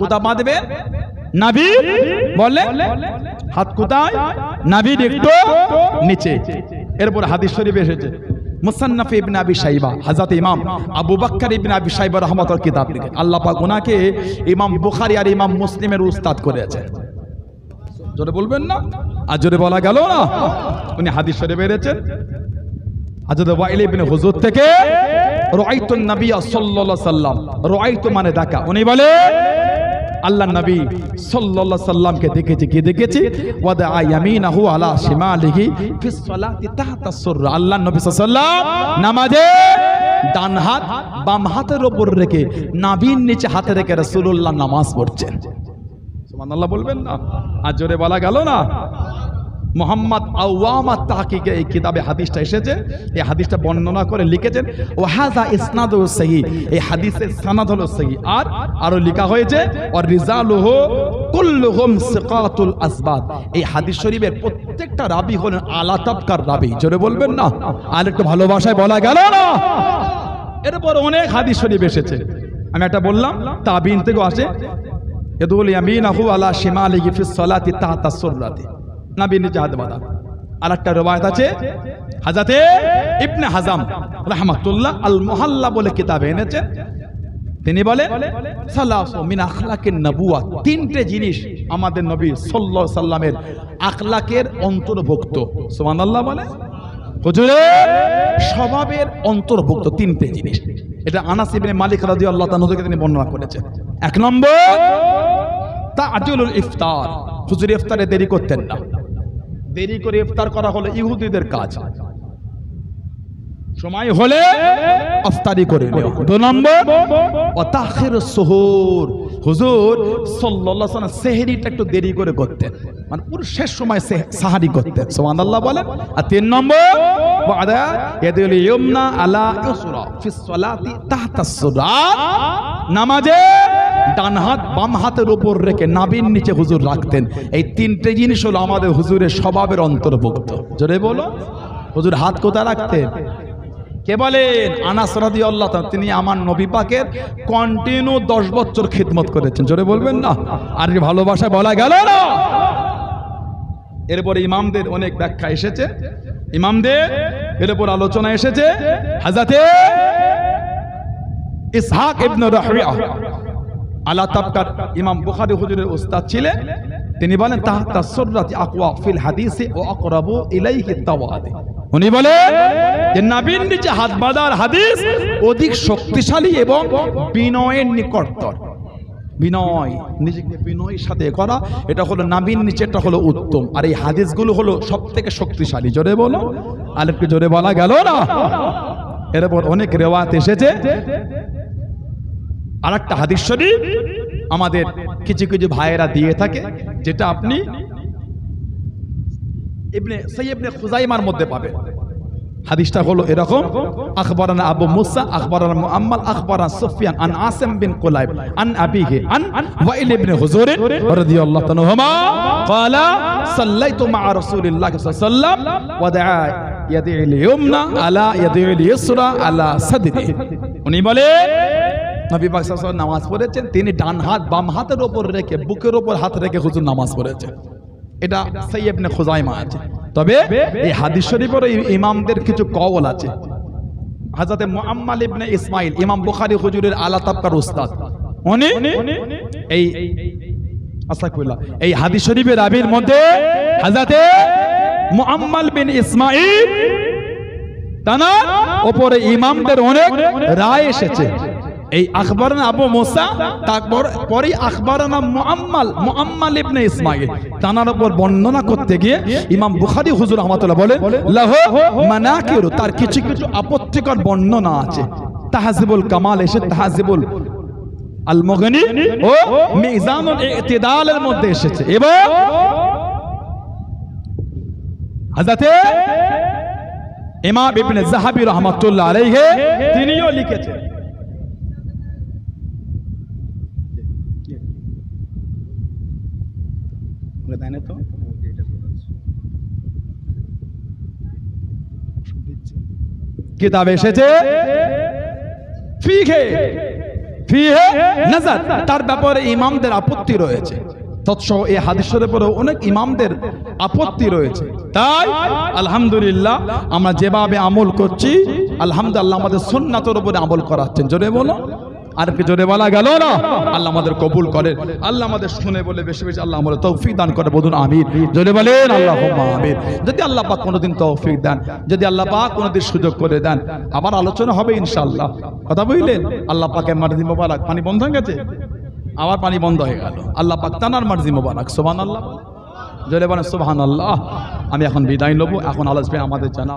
কোথা বাঁধবে নাভি? বললে হাত কোথায়? একটু নিচে। এরপর হাদিস শরীফ এসেছে। আবি হযরত ইমাম আবু আবি রাহমাতুল্লাহ কিতাব লিখে। আল্লাহ পাক ওনাকে ইমাম আর ইমাম মুসলিমের উস্তাদ করেছে। জোরে বলবেন না? আর জোরে বলা গেল না? উনি হাদিস শরীফ এনেছেন হযরত ওয়াইল ইবনে হুজুর থেকে রাআইতুন নবিয়্য সাল্লাল্লাহু আলাইহি সাল্লাম মানে দেখা। উনি বলে আল্লাহ নবী সাল্লাল্লাহু সাল্লামকে দেখেছি, কি দেখেছি? ওয়াদা ইয়ামিনাহু আলা শিমালিহি ফিস সালাতি তাহতা সুররা। আল্লাহ নবী সাল্লাল্লাহু নামাজে ডান হাত বাম হাতের ওপর রেখে নাভির নিচে হাতে রেখে রাসূলুল্লাহ নামাজ পড়ছেন। সুবহানাল্লাহ বলবেন না? আর জোরে বলা গেল না? মোহাম্মদ আওয়ামা তাহকিকে এই কিতাবে হাদিসটা এসেছে। এই হাদিসটা বর্ণনা করে লিখেছেন ওয়াহাজা ইসনাদ সহি এই হাদিসের সানাদ হলো সহি আর আরও লেখা হয়েছে আর রিজালুহ কুল্লুহুম সিকাতুল আসবাদ এই হাদিস শরীফের প্রত্যেকটা রাবি হলেন আলা তাবকার রাবি। জোরে বলবেন না? আর একটু ভালোবাসায় বলা গেল না? এরপর অনেক হাদিস শরীফ এসেছে। আমি একটা বললাম, তাবিন থেকেও আসে ইয়াদুল ইয়ামিনাহু আলা শিমালিহি ফিস সালাতি তাহতা সুররাতি হাত বাঁধা। আর একটা রবায়ত আছে হাজাতে ইবনে হাজাম রাহমাতুল্লাহ আল মুহাল্লা বলে কিতাব এনেছেন তিনি বলে মিন আখলাকিন নবুয়া তিনটে জিনিস আমাদের নবী আলাইহি সাল্লামের আখলাকের অন্তর্ভুক্ত। সুবহানাল্লাহ বলে, হুজুরে, স্বভাবের অন্তর্ভুক্ত তিনটে জিনিস। এটা আনাস ইবনে মালিক রাদিয়াল্লাহু আল্লাহ থেকে তিনি বর্ণনা করেছেন। এক নম্বর, তাজুলুল ইফতার। হুজুর ইফতারে দেরি করতেন না। দেরি করে ইফতার করা হলো ইহুদিদের কাজ। সময় হলে ইফতারি করে দু নম্বর। ও তাখির সুহুর। হুজুর ওয়াসাল্লাম সেহরিটা একটু দেরি করে করতেন মানে পুরো শেষ সময় সাহারি করতেন। সুবহানাল্লাহ বলেন। আর তিন নম্বর ওয়াদা ইয়াদুল ইয়ুমনা আলা ইউসরা ফিস সালাতি তাহতা সুরাত নামাজে ডান হাত, বাম হাতের উপর রেখে নাবির নিচে হুজুর রাখতেন। এই তিনটে জিনিস হলো আমাদের হুজুরের স্বভাবের অন্তর্ভুক্ত। জোরে বলো। হুজুর হাত কোথায় রাখতেন? কে বলেন? আনাস রাদিয়াল্লাহু তাআলা, তিনি আমার নবী পাকের কন্টিনিউ 10 বছর খিদমত করেছেন। জোরে বলবেন না? আর কি ভালোবাসায় বলা গেল না। এরপরে ইমামদের অনেক ব্যাখ্যা এসেছে। ইমামদের এর উপর আলোচনা এসেছে। হাজাতে ইসহাক ইবনে রাহবিয়া আলা তাবকার ইমাম বুখারী হুজুরের উস্তাদ ছিলেন। তিনি বলেন তাহতা সুররাতি আকওয়া ফিল হাদিসে ও আকরাবু ইলাইহি তাওয়াদি উনি বলেন যে, নাবির নিচে হাত বাঁধার হাদিস অধিক শক্তিশালী এবং বিনয়ের নিকটতর। বিনয়, নিজেকে বিনয়ের সাথে করা, এটা হলো নাবিন নিচে, এটা হলো উত্তম। আর এই হাদিসগুলো হলো সব থেকে শক্তিশালী। জোরে বলো। আর একটু জোরে বলা গেল না? এরপর অনেক রেওয়াত এসেছে। আর একটা হাদিস শরীফ আমাদের কিছু কিছু ভাইয়েরা দিয়ে থাকে, যেটা আপনি খুজাইমার মধ্যে পাবেন। হাদিসটা হলো এরকম, আখবরানা আবু মুসা মুআম্মাল, আখবরান সুফিয়ান আন আসিম বিন কুলাইব, আন আবিহি আন ওয়াইল ইবনে রাদিয়াল্লাহু উনি বলে নবী নামাজ পড়েছেন, তিনি ডান হাত বাম হাতের উপর রেখে, বুকের উপর হাত রেখে হুজুর নামাজ পড়েছেন। এটা সৈয়বনে খুজাইমা আছে। তবে এই হাদিস শরীফের ইমামদের কিছু কওল আছে। হাজরতে মুআম্মাল ইবনে ইসমাইল, ইমাম বুখারী হুজুরের আলা তাবকার উস্তাদ। উনি এই আস্তাগফিরুল্লাহ। এই হাদিস শরীফের রাবির মধ্যে হাজরতে মুআম্মাল বিন ইসমাইল তানার উপরে ইমামদের অনেক রায় এসেছে। এই আখবরানা আবু মুসা, তারপর পরে আখবরানা মুআম্মাল মুআম্মাল ইবনে ইসমাইল তানার উপর বর্ণনা করতে গিয়ে ইমাম বুখারী হুজুর রহমাতুল্লাহ বলেন, লাহু মানাকির তার কিছু কিছু আপত্তিকর বর্ণনা আছে। তাহজিবুল কামাল এসে তাহাজিবুল আল মুগনি ও মিজানুল ইতিদালের মধ্যে এসেছে। এবং হযরতে ইমাম ইবনে জাহাবি রহমাতুল্লাহ আলাইহি তিনিও লিখেছেন দেয় না তো। কিতাব এসেছে? ফিখে ফিহে নাজার তার ব্যাপারে ইমামদের আপত্তি রয়েছে। তৎসহ এই হাদিসের উপরে অনেক ইমামদের আপত্তি রয়েছে। তাই আলহামদুলিল্লাহ আমরা যেভাবে আমল করছি আলহামদুলিল্লাহ আমাদের সুন্নাতের উপরে আমল করাচ্ছেন। জোরে বলো। আর কি জোরে বলা গেল না। আল্লাহ আমাদের কবুল করেন আল্লাহ আমাদের শুনে বলে বেশি বেশি আল্লাহ আমাদের তৌফিক দান করে। বলুন আমির জোরে বলেন আল্লাহ আমির যদি আল্লাহ পাক কোনোদিন তৌফিক দেন, যদি আল্লাহ পাক কোনোদিন সুযোগ করে দেন, আবার আলোচনা হবে ইনশাআল্লাহ। কথা বুঝলেন? আল্লাহ পাকের মার্জি মোবারক। পানি বন্ধ হয়ে গেছে? আবার পানি বন্ধ হয়ে গেল। আল্লাহ পাক তানার মার্জি মোবারক। সোহান আল্লাহ জোরে বলেন সোহান আল্লাহ আমি এখন বিদায় নেব। এখন আলোচনা আমাদের জানা